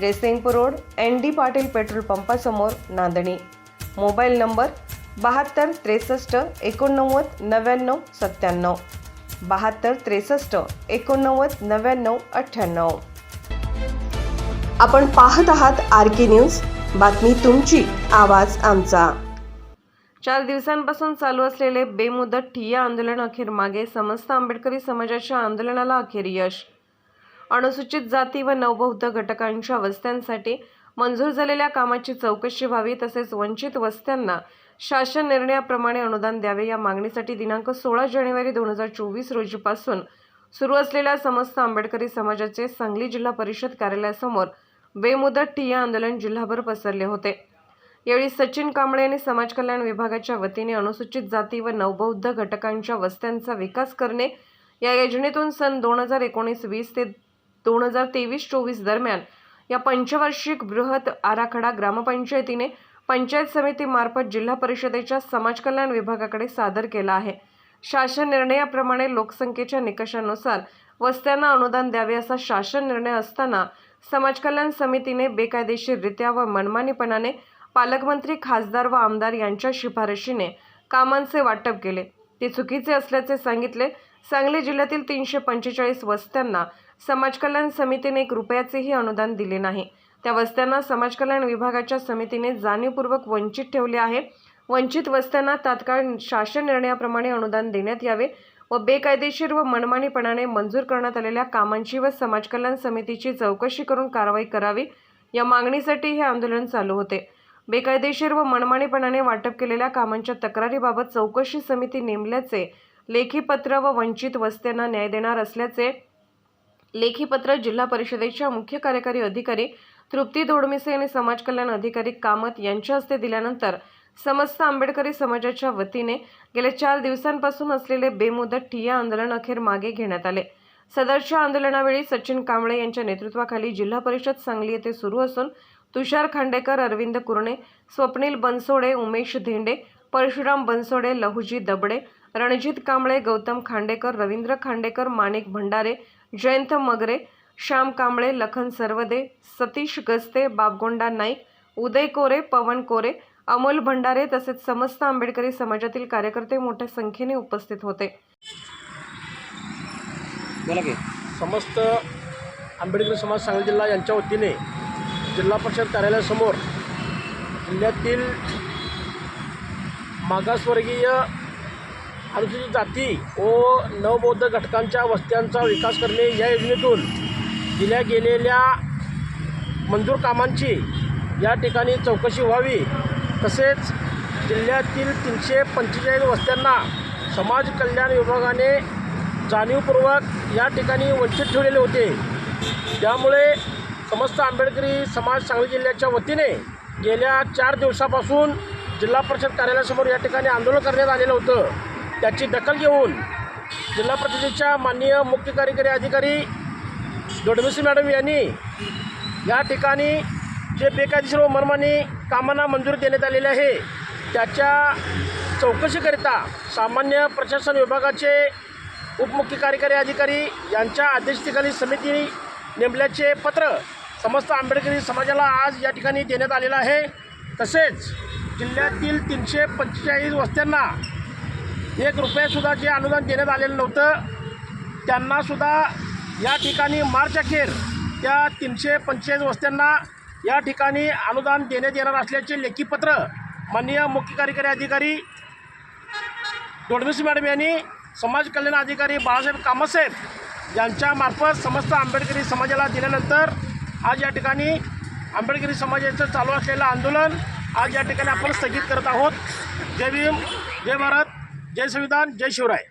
Jaysingpur road N D Patil petrol पंपासमोर Nandani. Mobile number बहात्तर त्रेसष्ट एकोणनव्वद नव्याण्णव सत्त्याण्णव. बहात्तर त्रेसष्ट एकोणनव्वद नव्याण्णव अठ्ठ्याण्णव. आपण पाहत आहात आर के न्यूज. बातमी तुमची आवाज आमचा. चार दिवसांपासून चालू असलेले बेमुदत ठिय्या आंदोलन अखेर मागे समस्त आंबेडकरी समाजाच्या आंदोलनाला अखेर यश. अनुसूचित जाती व नवबौद्ध घटकांच्या वस्त्यांसाठी मंजूर झालेल्या कामाची चौकशी व्हावी तसेच वंचित वस्त्यांना शासन निर्णयाप्रमाणे अनुदान द्यावे या मागणीसाठी दिनांक सोळा जानेवारी दोन हजार चोवीस रोजीपासून सुरू असलेल्या समस्त आंबेडकरी समाजाचे सांगली जिल्हा परिषद कार्यालयासमोर बेमुदत ठिय्या आंदोलन जिल्हाभर पसरले होते. यावेळी सचिन कांबळे यांनी समाज कल्याण विभागाच्या वतीने अनुसूचित जाती व नवबौद्ध घटकांच्या वस्त्यांचा विकास करणे या योजनेतून सन दोन हजार एकोणीस वीस ते दोन हजार तेवीस चोवीस दरम्यान या पंचवार्षिक बृहत आराखडा ग्रामपंचायतीने पंचायत समितीमार्फत जिल्हा परिषदेच्या समाज कल्याण विभागाकडे सादर केला आहे. शासन निर्णयाप्रमाणे लोकसंख्येच्या निकषानुसार वस्त्यांना अनुदान द्यावे असा शासन निर्णय असताना समाज कल्याण समितीने बेकायदेशीररित्या व मनमानीपणाने पालकमंत्री खासदार व आमदार यांच्या शिफारशीने कामांचे वाटप केले. ते चुकीचे असल्याचे सांगितले. सांगली जिल्ह्यातील तीनशे पंचेचाळीस वस्त्यांना समाज कल्याण समितीने एक रुपयाचेही अनुदान दिले नाही. त्या वस्त्यांना समाज कल्याण विभागाच्या समितीने जाणीवपूर्वक वंचित ठेवले आहे. वंचित वस्त्यांना तात्काळ शासन निर्णयाप्रमाणे अनुदान देण्यात यावे व बेकायदेशीर व मनमानीपणाने मंजूर करण्यात आलेल्या कामांची व समाज कल्याण समितीची चौकशी करून कारवाई करावी या मागणीसाठी हे आंदोलन चालू होते. बेकायदेशीर व मनमानीपणाने वाटप केलेल्या कामांच्या तक्रारीबाबत चौकशी समिती नेमल्याचे लेखी पत्र व वंचित वस्त्यांना न्याय देणार असल्याचे लेखी पत्र जिल्हा परिषदेच्या मुख्य कार्यकारी अधिकारी तृप्ती धोडमिसे आणि समाज कल्याण अधिकारी कामत यांच्या हस्ते दिल्यानंतर समस्त आंबेडकरी समाजाच्या वतीने गेल्या चार दिवसांपासून असलेले बेमुदत ठिय्या आंदोलन अखेर मागे घेण्यात आले. सदरच्या आंदोलनावेळी सचिन कांबळे यांच्या नेतृत्वाखाली जिल्हा परिषद सांगली येथे सुरू असून तुषार खांडेकर अरविंद कुरणे स्वप्नील बनसोडे उमेश धेंडे परशुराम बनसोडे लहुजी दबडे रणजित कांबळे गौतम खांडेकर रवींद्र खांडेकर माणिक भंडारे जयंत मगरे श्याम कांबळे लखन सरवदे सतीश गस्ते बाबगोंडा नाईक उदय कोरे पवन कोरे अमोल भंडारे तसेच समस्त आंबेडकरी समाजातील कार्यकर्ते मोठ्या संख्येने उपस्थित होते. समस्त आंबेडकर समाज सांगली जिल्हा यांच्या वतीने जिल्हा परिषद कार्यालयासमोर जिल्ह्यातील मागासवर्गीय अनुसूचित जाती व नवबौद्ध घटकांच्या वस्त्यांचा विकास करणे या योजनेतून दिल्या गेलेल्या मंजूर कामांची या ठिकाणी चौकशी व्हावी. तसेच जिल्ह्यातील तीनशे पंचेचाळीस वस्त्यांना समाज कल्याण विभागाने जाणीवपूर्वक या ठिकाणी वंचित ठेवलेले होते. त्यामुळे समस्त आंबेडकरी समाज सांगली जिल्ह्याच्या वतीने गेल्या चार दिवसापासून जिल्हा परिषद कार्यालयासमोर या ठिकाणी आंदोलन करण्यात आलेलं होतं. त्याची दखल घेऊन जिल्हा परिषदेच्या माननीय मुख्य कार्यकारी अधिकारी दोडमिसी मॅडम यांनी या ठिकाणी जे बेकायदेशीर व मनमानी कामांना मंजुरी देण्यात आलेली आहे त्याच्या चौकशीकरिता सामान्य प्रशासन विभागाचे उपमुख्य कार्यकारी अधिकारी यांच्या अध्यक्षतेखाली समिती नेमल्याचे पत्र समस्त आंबेडकरी समाजाला आज या ठिकाणी देण्यात आलेलं आहे. तसेच जिल्ह्यातील तीनशे पंचेचाळीस वस्त्यांना एक रुपयेसुद्धा जे अनुदान देण्यात आलेलं नव्हतं त्यांनासुद्धा या ठिकाणी मार्च अखेर त्या तीनशे पंचेचाळीस वस्त्यांना या ठिकाणी अनुदान देण्यात येणार असल्याचे लेखीपत्र माननीय मुख्य कार्यकारी अधिकारी दोडमिसी मॅडम यांनी समाज कल्याण अधिकारी बाळासाहेब कामतसाहेब यांच्यामार्फत समस्त आंबेडकरी समाजाला दिल्यानंतर आज या ठिकाणी आंबेडकरी समाजाचं चालू असलेलं आंदोलन आज या ठिकाणी आपण स्थगित करत आहोत. जय भीम जय भारत. जय संविधान जय शिवराय.